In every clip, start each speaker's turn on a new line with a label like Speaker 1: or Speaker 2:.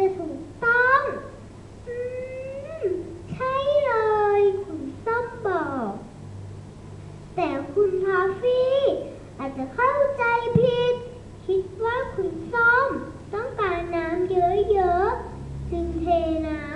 Speaker 1: จะถูกต้องอืมใช่เลย คุณซ้อมบอก แต่คุณทอฟฟี่อาจจะเข้าใจผิด คิดว่าคุณซ้อมต้องการน้ำเยอะๆจึงเทน้ำ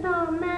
Speaker 1: No.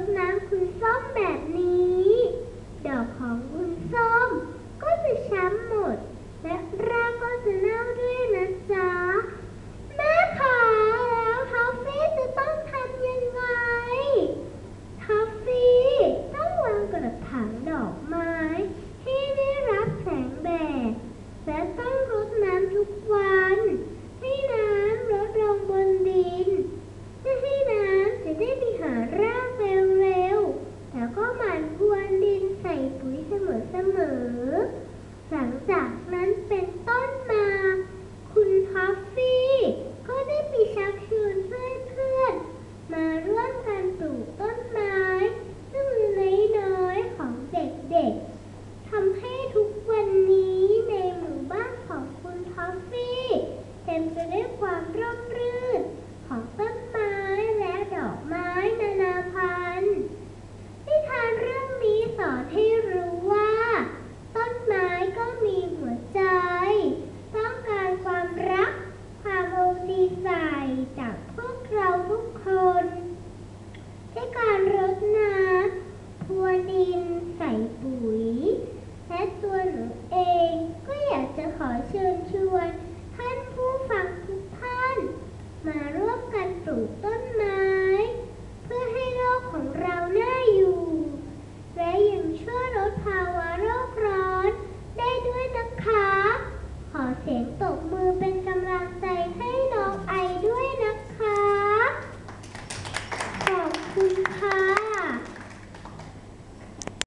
Speaker 1: Pues no